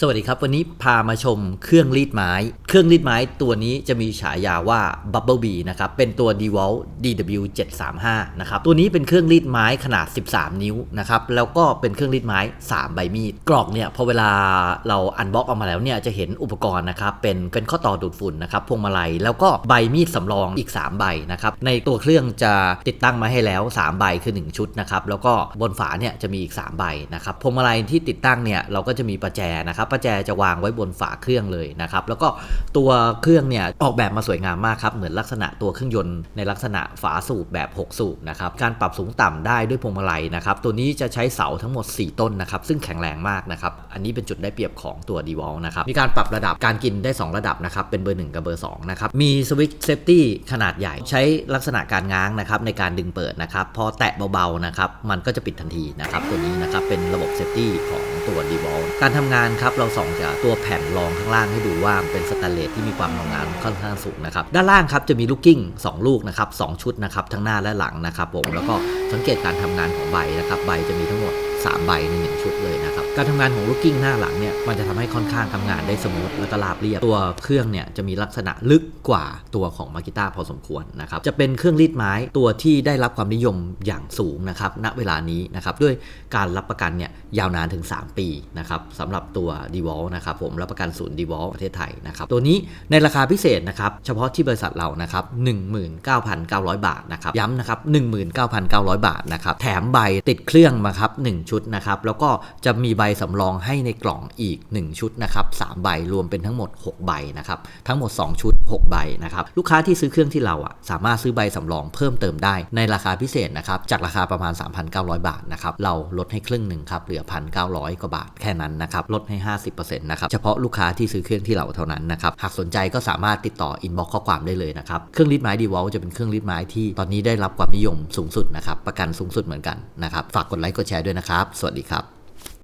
สวัสดีครับ วันนี้พามาชมเครื่องรีดไม้ เครื่องรีดไม้ตัวนี้จะมีฉายาว่า Bubble Bee นะครับ เป็นตัว DeWalt DW735 นะครับ ตัวนี้เป็นเครื่องรีดไม้ขนาด 13 นิ้วนะครับ แล้วก็เป็นเครื่องรีดไม้ 3 ใบมีด กรอกเนี่ยพอเวลาเราอันบ็อกออกมาแล้วเนี่ยจะเห็นอุปกรณ์นะครับ เป็นเป็นข้อต่อดูดฝุ่นนะครับพวงมาลัย แล้วก็ใบมีดสำรองอีก 3 ใบนะครับ ในตัวเครื่องจะติดตั้งมาให้แล้ว 3 ใบคือ 1 ชุดนะครับ แล้วก็บนฝาเนี่ยจะมีอีก 3 ใบนะครับ พวงมาลัยที่ติดตั้งเนี่ยเราก็จะมีประแจนะครับประแจจะวางไว้บนฝาเครื่องเลยนะครับแล้วก็ตัวเครื่องเนี่ยออกแบบมาสวยงามมากครับเหมือนลักษณะตัวเครื่องยนต์ในลักษณะฝาสูบแบบ 6 สูบนะครับการปรับสูงต่ำได้ด้วยพวงมาลัยนะครับตัวนี้จะใช้เสาทั้งหมด 4 ต้นนะครับซึ่งแข็งแรงมากนะครับอันนี้เป็นจุดได้เปรียบของตัว d e w a l นะครับมีการปรับระดับการกินได้ 2 ระดับนะครับเป็นเบอร์ 1 กับเบอร์2นะครับมีสวิตช์เซฟตี้ขนาดใหญ่ใช้ลักษณะการง้างนะครับในการดึงเปิดนะครับพอแตะเบาๆนะครับมันก็จะปิดทันทีนะครับตัวนี้นะครับเป็นระบบเซฟตี้ของ ตัวดีบอลการทำงานครับเราส่องจากตัวแผ่นรองข้างล่างให้ดูว่าเป็นสแตนเลสที่มีความเงางามค่อนข้างสูงนะครับด้านล่างครับจะมีลูกกิ้ง 2 ลูกนะครับสชุดนะครับทั้งหน้าและหลังนะครับผมแล้วก็สังเกตการทำงานของใบนะครับใบจะมีทั้งหมด 3 ใบในหนึ่งชุดเลยนะครับการทำงานของลูกกิ้งหน้าหลังเนี่ยมันจะทำให้ค่อนข้างทำงานได้สมูทแล้วก็ราบเรียบตัวเครื่องเนี่ยจะมีลักษณะลึกกว่าตัวของมากิต้าพอสมควรนะครับจะเป็นเครื่องรีดไม้ตัวที่ได้รับความนิยมอย่างสูงนะครับณเวลานี้นะครับด้วยการรับประกันเนี่ยยาวนานถึง 3 ปีนะครับสำหรับตัว d e w a l นะครับผมรับประกันศูนย์ d e w a l ประเทศไทยนะครับตัวนี้ในราคาพิเศษนะครับเฉพาะที่บริษัทเรานะครับ19,900 บาทนะครับย้ำนะครับ19,900 บาทนะครับแถมใบติดเครื่องมาครับ1ชุดนะครับ แล้วก็จะมีใบสำรองให้ในกล่องอีก 1 ชุดนะครับ3ใบรวมเป็นทั้งหมด 6 ใบนะครับ ทั้งหมด 2 ชุด 6 ใบนะครับ ลูกค้าที่ซื้อเครื่องที่เราอะสามารถซื้อใบสำรองเพิ่มเติมได้ในราคาพิเศษนะครับ จากราคาประมาณ 3,900 บาทนะครับ เราลดให้ครึ่งหนึ่งครับ เหลือ 1,900 กว่าบาทแค่นั้นนะครับ ลดให้ 50%นะครับ เฉพาะลูกค้าที่ซื้อเครื่องที่เราเท่านั้นนะครับ หากสนใจก็สามารถติดต่ออินบ็อกข้อความได้เลยนะครับ เครื่องรีดไม้ดีวอลจะเป็นเครื่องรีดไม้ที่ตอนนี้ได้รับความนิยมสูงสุดนะครับ ประกันสูงสุดเหมือนกันนะครับ ฝากกดไลค์กดแชร์ด้วยนะครับสวัสดีครับ